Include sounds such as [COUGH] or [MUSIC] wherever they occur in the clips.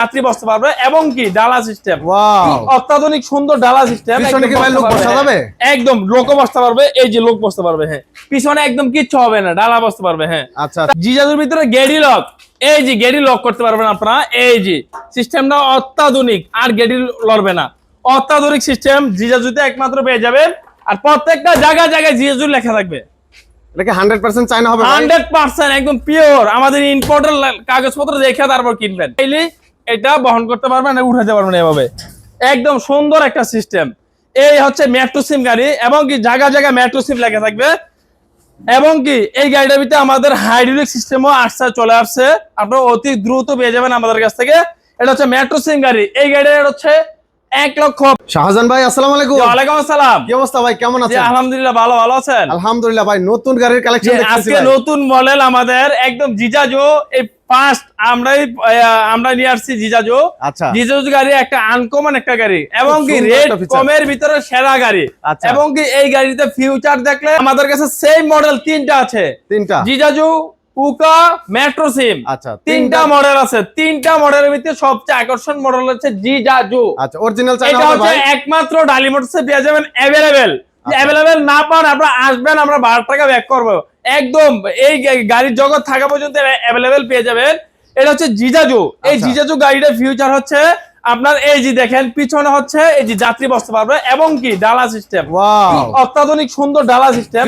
যাত্রী বসতে পারবে এবং কি ডালা সিস্টেম অত্যাধুনিক সুন্দর ডালা সিস্টেম লোক? একদম লোকও বসতে পারবে এই যে লোক বসতে পারবে হ্যাঁ। পিছনে একদম কিচ্ছু হবে না ডালা বসতে পারবে হ্যাঁ। আচ্ছা জিজাজুর ভিতরে গেডি লক এই যে গেডি লক করতে পারবেন আপনারা এই যে। সিস্টেমটা অত্যাধুনিক আর গেডি লড়বে না। অত্যাধুনিক সিস্টেম জিজাজুতে একমাত্র পেয়ে যাবেন। আর প্রত্যেকটা জায়গায় জায়গায় জিজাজু লেখা থাকবে। চাইনা হবে একদম পিওর আমাদের ইম্পোর্টার কাগজপত্র দেখে তারপর কিনবেন। চাইলে এটা বহন করতে পারবেন উঠাতে পারবেন এভাবে। একদম সুন্দর একটা সিস্টেম এই হচ্ছে মেট্রো সিম গাড়ি এবং কি জায়গা জায়গায় মেট্রো সিম লেখা থাকবে। এবং কি এই গাড়িটার ভিতরে আমাদের হাইড্রোলিক সিস্টেমও আসছে, চলে আসছে। আপনারা অতি দ্রুত পেয়ে যাবেন আমাদের কাছ থেকে। এটা হচ্ছে মেট্রো সিম গাড়ি। এই গাড়িটা হচ্ছে এক লক্ষ। শাহজাহান ভাই আসসালামু আলাইকুম। ওয়ালাইকুম আসসালাম। কি অবস্থা ভাই কেমন আছেন? আলহামদুলিল্লাহ ভালো ভালো আছেন? আলহামদুলিল্লাহ ভাই নতুন গাড়ির কালেকশন আজকে নতুন মডেল আমাদের একদম জিজাজো। এই ফার্স্ট আমরাই আমরা নিয়ে আসছি জিজাজো। আচ্ছা। জিজাজো গাড়ি একটা আনকমন একটা গাড়ি। এবং কি রেট কমের ভিতরে সেরা গাড়ি। আচ্ছা। এবং কি এই গাড়িতে ফিউচার দেখলে আমাদের কাছে সেম মডেল তিনটা আছে। তিনটা। জিজাজু উকা মেট্রো সিম। আচ্ছা তিনটা মডেল আছে। তিনটা মডেলের ভিতরে সবচেয়ে আকর্ষণ মডেল হচ্ছে জিজাজু। আচ্ছা অরিজিনাল চাইনা এটা হচ্ছে একমাত্র ডালি মোটরসে পেয়ে যাবেন অ্যাভেলেবেল আচ্ছা। অ্যাভেলেবেল না পান আপনারা আসবেন আমরা বারো টাকা ব্যাক করব। একদম এই গাড়ির জগৎ থাকা পর্যন্ত অ্যাভেলেবেল পেয়ে যাবেন। এটা হচ্ছে জিজাজু। এই আচ্ছা। জিজাজু গাড়িটার ফিউচার হচ্ছে আপনার এই যে দেখেন পিছনে হচ্ছে এই যে যাত্রী বসতে পারবে এবং কি ডালা সিস্টেম অত্যাধুনিক সুন্দর ডালা সিস্টেম?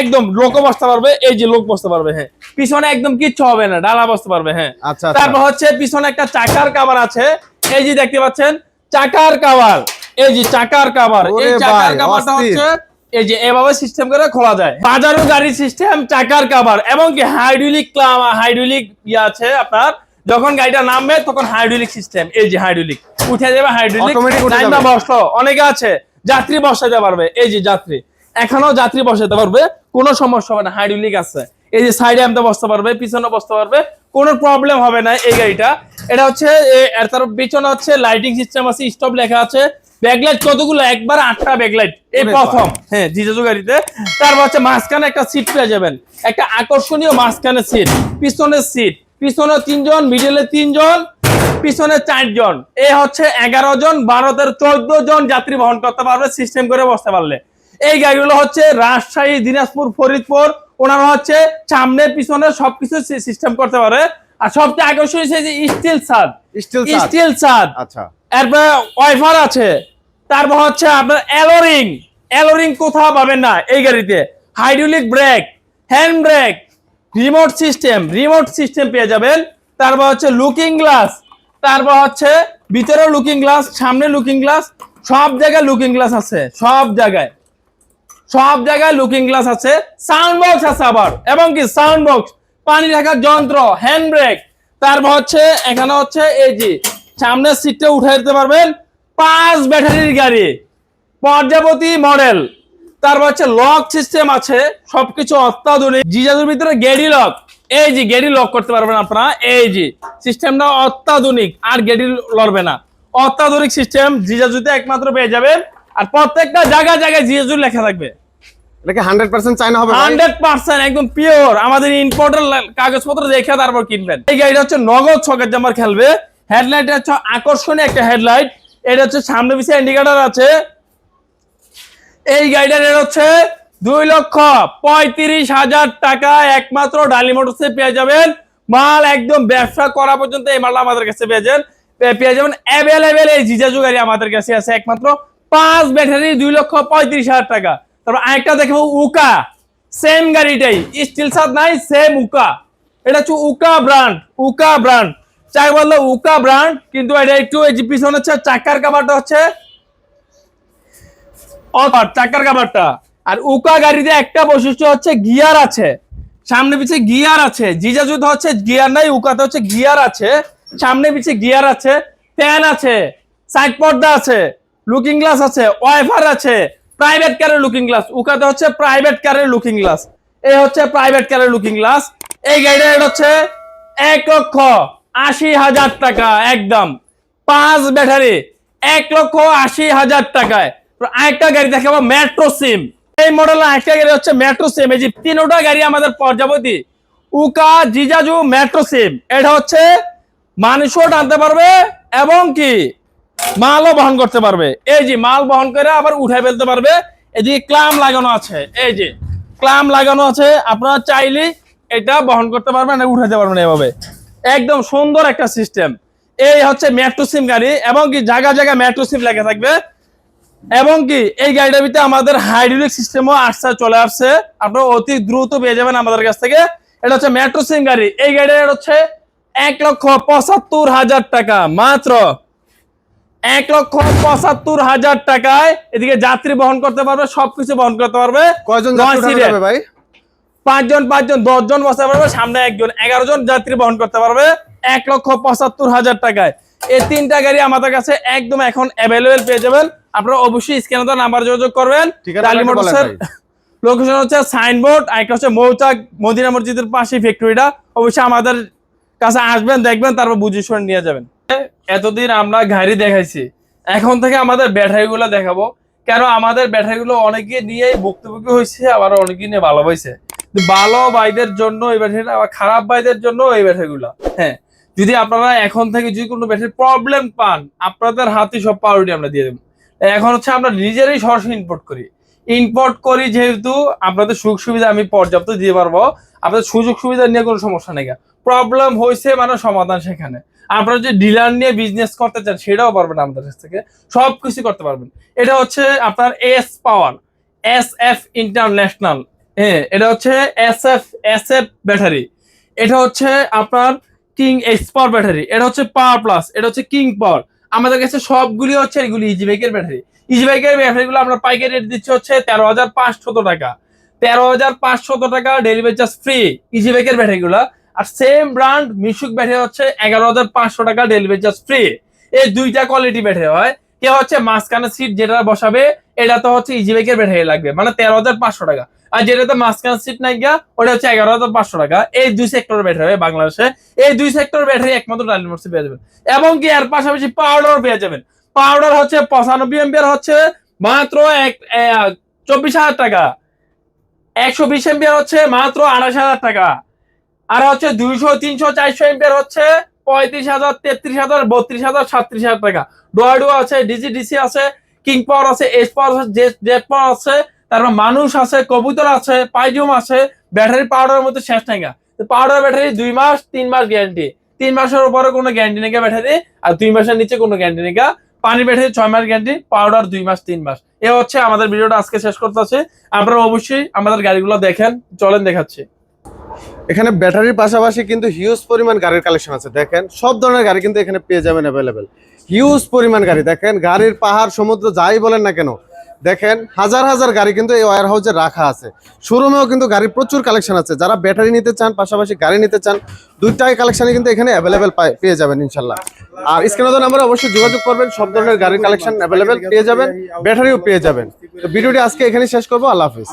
একদম লোক বসতে পারবে এই যে লোক বসতে পারবে হ্যাঁ। পিছনে একদম কিচ্ছু হবে না ডালা বসতে পারবে হ্যাঁ। আচ্ছা আচ্ছা। তারপর হচ্ছে পিছনে একটা চাকার কাভার আছে এই যে দেখতে পাচ্ছেন চাকার কাভার এই যে চাকার কাভার ওরে এই চাকার অস্থির। হচ্ছে এই যে এভাবে সিস্টেম করে খোলা যায়। বাজারও গাড়ি সিস্টেম চাকার কাভার এবং কি হাইড্রোলিক হাইড্রোলিক ইয়ে আছে আপনার যখন গাড়িটা নামবে তখন হাইড্রোলিক সিস্টেম এই যে হাইড্রোলিক উঠে যাবে হাইড্রোলিক। বসল অনেকে আছে যাত্রী বসাতে পারবে। এই যে যাত্রী এখনও যাত্রী বসাতে পারবে কোনো সমস্যা হবে না হাইড্রোলিক আছে। এই যে সাইডে আনতে বসতে পারবে পিছনে বসতে পারবে কোনো প্রবলেম হবে না এই গাড়িটা। এটা হচ্ছে তার পিছনে হচ্ছে লাইটিং সিস্টেম আছে স্টপ লেখা আছে। ব্যাকলাইট কতগুলো? একবার আটটা ব্যাকলাইট এই প্রথম। হ্যাঁ জিজাজু গাড়িতে। তারপর হচ্ছে মাঝখানে একটা সিট পেয়ে যাবেন। একটা আকর্ষণীয় মাঝখানে সিট পিছনের সিট পিছনে তিনজন মিডিলে তিনজন পিছনে চারজন। এ হচ্ছে এগারো জন বারো তেরো চোদ্দ জন যাত্রী বহন করতে পারবে সিস্টেম করে বসতে পারলে। এই গাড়িগুলো হচ্ছে রাজশাহী দিনাজপুর ফরিদপুর ওনারা হচ্ছে সামনে পিছনে সবকিছু সিস্টেম করতে পারে। আর সবচেয়ে আকর্ষণীয় যে স্টিল ছাদ। স্টিল স্টিল ছাদ। আচ্ছা। এরপরে ওয়াইফার আছে। তারপর হচ্ছে আপনার এলোরিং এলোরিং কোথাও পাবেন না এই গাড়িতে। Hydraulic brake hand brake remote system remote system পেয়ে যাবেন। তারপর হচ্ছে লুকিং গ্লাস তারপর হচ্ছে ভিতরে লুকিং গ্লাস সামনে লুকিং গ্লাস সব জায়গায় লুকিং গ্লাস আছে, সব জায়গায়। সব জায়গায় লুকিং গ্লাস আছে। সাউন্ড বক্স আছে আবার, এবং কি সাউন্ড বক্স পানি রাখার যন্ত্র হ্যান্ড ব্রেক তারপর হচ্ছে, এখানে হচ্ছে এই যে, সামনের সিটটা উঠে দিতে পারবেন, পাঁচ ব্যাটারির গাড়ি। পর্যাপতি মডেল তারপর হচ্ছে লক সিস্টেম আছে সবকিছু অত্যাধুনিক। জিজাজুর ভিতরে গেডি লক এই যে গেডি লক করতে পারবেন আপনারা এই যে। সিস্টেমটা অত্যাধুনিক আর গেডি লড়বে না। অত্যাধুনিক সিস্টেম জিজাজুতে একমাত্র পেয়ে যাবেন। আর প্রত্যেকটা জায়গায় জায়গায় জিজাজু লেখা থাকবে। এটা কি হান্ড্রেড পার্সেন্ট চাইনা হবে ভাই? হান্ড্রেড পার্সেন্ট একদম পিওর আমাদের ইম্পোর্টার কাগজপত্র দেখে তারপর কিনবেন। এই গাড়িটা হচ্ছে নগদ ছকের খেলবে। হেডলাইট হচ্ছে আকর্ষণীয় একটা হেডলাইট এটা হচ্ছে সামনে পিছিয়ে ইন্ডিকেটর আছে। এই গাড়িটার হচ্ছে দুই লক্ষ পঁয়ত্রিশ হাজার টাকা। একমাত্র ডালি মোটরসে পেয়ে যাবেন। মাল একদম ব্যবসা করা পর্যন্ত এই মালটা আমাদের কাছে পেয়ে যাবেন। পেয়ে যাবেন অ্যাভেলেবেল এই জিজাজু গাড়ি আমাদের কাছে আছে একমাত্র। পাঁচ ব্যাটারি দুই লক্ষ পঁয়ত্রিশ হাজার টাকা। তারপর আরেকটা দেখব উকা। সেম গাড়িটাই। স্টিল সাদ নাই সেম উকা। এটা হচ্ছে উকা ব্র্যান্ড উকা ব্র্যান্ড চাই বলল উকা ব্র্যান্ড কিন্তু এটা একটু এই যে পিছনে হচ্ছে চাকার কাবারটা হচ্ছে অফার চাকার কাবারটা আর উকা গাড়িতে একটা বৈশিষ্ট্য হচ্ছে গিয়ার আছে। সামনে পিছে গিয়ার আছে। জিজাজুতে হচ্ছে গিয়ার নাই, উকাতে হচ্ছে গিয়ার আছে। সামনে পিছে গিয়ার আছে, ফ্যান আছে, সাইড পর্দা আছে লুকিং গ্লাস আছে, ওয়াইফার আছে প্রাইভেট কারের লুকিং গ্লাস উকাতে হচ্ছে প্রাইভেট কারের লুকিং গ্লাস এই হচ্ছে প্রাইভেট কারের লুকিং গ্লাস এই গাড়িটা রেট হচ্ছে এক লক্ষ আশি হাজার টাকা, একদম। পাঁচ ব্যাটারি, এক লক্ষ আশি হাজার টাকায়। আরেকটা গাড়ি দেখাবো মেট্রো সিম এই মডেল আরেকটা গাড়ি হচ্ছে মেট্রো সিম এই যে তিনোটা গাড়ি আমাদের পর্যাবতী উকা, জিজাজু মেট্রো সিম এটা হচ্ছে মানুষও টানতে পারবে এবং কি? মালও বহন করতে পারবে। এই যে মাল বহন করে আবার উঠাই ফেলতে পারবে। এদিকে ক্লাম লাগানো আছে। এই যে ক্লাম লাগানো আছে। আপনারা চাইলে এটা বহন করতে পারবেন উঠাতে পারবেন এভাবে। একদম সুন্দর একটা সিস্টেম এই হচ্ছে মেট্রো সিম গাড়ি এবং কি জায়গা জায়গা মেট্রো সিম লেগে থাকবে। এবং কি এই গাড়িটার ভিতরে আমাদের হাইড্রোলিক সিস্টেমও আসছে চলে আসছে। আপনারা অতি দ্রুত পেয়ে যাবেন আমাদের কাছ থেকে। এটা হচ্ছে মেট্রো সিম গাড়ি। এই গাড়িটা হচ্ছে এক লক্ষ পঁচাত্তর হাজার টাকা। মাত্র এক লক্ষ পঁচাত্তর হাজার টাকায় এদিকে যাত্রী বহন করতে পারবে সবকিছু বহন করতে পারবে। কয়জন ভাই? পাঁচজন পাঁচজন দশজন বসতে পারবে সামনে একজন। এগারো জন যাত্রী বহন করতে পারবে এক লক্ষ পঁচাত্তর হাজার টাকায়। এই তিনটা গাড়ি আমাদের কাছে একদম এখন অ্যাভেলেবেল পেয়ে যাবেন। আপনারা অবশ্যই স্ক্যানে তো নাম্বার যোগাযোগ করবেন। টালি মোটরসের লোকেশন [LAUGHS] হচ্ছে সাইনবোর্ড একটা হচ্ছে মৌচাক মদিনা মসজিদের পাশে ফ্যাক্টরিটা অবশ্যই আমাদের কাছে আসবেন দেখবেন তারপর বুঝে শুনে নিয়ে যাবেন। এতদিন আমরা গাড়ি দেখাইছি। এখন থেকে আমাদের ব্যাটারিগুলো দেখাবো। কেন আমাদের ব্যাটারিগুলো অনেকে নিয়ে ভুক্তভোগী হয়েছে আবার অনেকে নিয়ে ভালো হয়েছে। ভালো ভাইদের জন্য এই ব্যাটারিটা আবার খারাপ ভাইদের জন্য এই ব্যাটারিগুলো। হ্যাঁ যদি আপনারা এখন থেকে যদি কোনো ব্যাটারি প্রবলেম পান আপনাদের হাতে সব পাউরুটি আমরা দিয়ে দেবো। এখন হচ্ছে আমরা নিজেরাই সরাসরি ইম্পোর্ট করি। ইম্পোর্ট করি যেহেতু আপনাদের সুযোগ সুবিধা আমি পর্যাপ্ত দিতে পারব। আপনাদের সুযোগ সুবিধা নিয়ে কোনো সমস্যা নেই প্রবলেম হয়েছে মানে সমাধান সেখানে। আপনারা যে ডিলার নিয়ে বিজনেস করতে চান, সেটাও পারবেন আমাদের কাছ থেকে। সব কিছু করতে পারবেন। এটা হচ্ছে আপনার S power S F international হ্যাঁ এটা হচ্ছে S F S F battery এটা হচ্ছে আপনার কিং এক্সপার ব্যাটারি এটা হচ্ছে পাওয়ার প্লাস এটা হচ্ছে কিং পাওয়ার আমাদের কাছে সবগুলি হচ্ছে এগুলি ইজি বাইকের ব্যাটারি ইজি বাইকের ব্যাটারিগুলো আমরা পাইকারি রেট দিচ্ছি হচ্ছে তেরো হাজার পাঁচশত টাকা। তেরো হাজার পাঁচশত টাকা ডেলিভারি চার্জ ফ্রি ইজি বাইকের ব্যাটারিগুলো আর সেম ব্র্যান্ড মিশুক ব্যাটারি হচ্ছে এগারো হাজার পাঁচশো টাকা ডেলিভারি চার্জ ফ্রি এই দুইটা কোয়ালিটি ব্যাটারি হয়। কে হচ্ছে মাঝখানে সিট যেটা বসাবে এটা তো হচ্ছে ইজি বাইকের ব্যাটারি লাগবে। মানে তেরো হাজার পাঁচশো টাকা। আর যেটাতে মাঝখানে সিট নাই গিয়া, ওটা হচ্ছে এগারো হাজার পাঁচশো টাকা। এই দুই সেক্টর ব্যাটারি হয় বাংলাদেশে। এই দুই সেক্টর ব্যাটারি একমাত্র ডালিম পেয়ে যাবেন। এবং কি এর পাশাপাশি পাউডার পেয়ে যাবেন। পাউডার হচ্ছে পঁচানব্বই এমপিয়ার হচ্ছে মাত্র এক চব্বিশ হাজার টাকা। একশো বিশ এমপিয়ার হচ্ছে মাত্র আড়াইশ হাজার টাকা। আর হচ্ছে দুইশো, তিনশো, চারশো এমপিয়ার হচ্ছে পঁয়ত্রিশ হাজার, তেত্রিশ হাজার, বত্রিশ হাজার, সাতত্রিশ হাজার টাকা। ডোয়াডো আছে, ডিজি ডিসি আছে। কিং পাওয়ার আছে এস পাওয়ার আছে পাওয়ার আছে, তারপর মানুষ আছে, কবুতর আছে পাইজুম আছে ব্যাটারি পাউডারের মধ্যে শেষ নাই পাউডার ব্যাটারি দুই মাস, তিন মাস গ্যারান্টি তিন মাসের উপরে কোনো গ্যারান্টি নেই ব্যাটারি আর দুই মাসের নিচে কোনো গ্যারান্টি নেই পানি ব্যাটারি ছয় মাস গ্যারান্টি পাউডার দুই মাস, তিন মাস। এ হচ্ছে আমাদের ভিডিওটা আজকে শেষ করতে আছে। আপনারা অবশ্যই আমাদের গাড়িগুলো দেখেন, চলেন দেখাচ্ছি। এখানে ব্যাটারির পাশাপাশি কিন্তু হিউজ পরিমাণ গাড়ির কালেকশন আছে। দেখেন, সব ধরনের গাড়ি কিন্তু এখানে পেয়ে যাবেন অ্যাভেলেবেল হিউজ পরিমাণ গাড়ি। দেখেন, গাড়ির পাহাড়, সমুদ্র, যাই বলেন না কেন, দেখেন, হাজার হাজার গাড়ি কিন্তু এই ওয়ার হাউসে রাখা আছে। শোরুমেও কিন্তু গাড়ির প্রচুর কালেকশন আছে। যারা ব্যাটারি নিতে চান, পাশাপাশি গাড়ি নিতে চান, দুইটাই কালেকশনই কিন্তু এখানে অ্যাভেলেবেল পেয়ে যাবেন ইনশাল্লাহ। আর স্ক্রিনে নাম্বারে অবশ্যই যোগাযোগ করবেন। সব ধরনের গাড়ির কালেকশন অ্যাভেলেবেল পেয়ে যাবেন, ব্যাটারিও পেয়ে যাবেন। তো ভিডিওটি আজকে এখানে শেষ করব। আল্লাহ হাফিজ।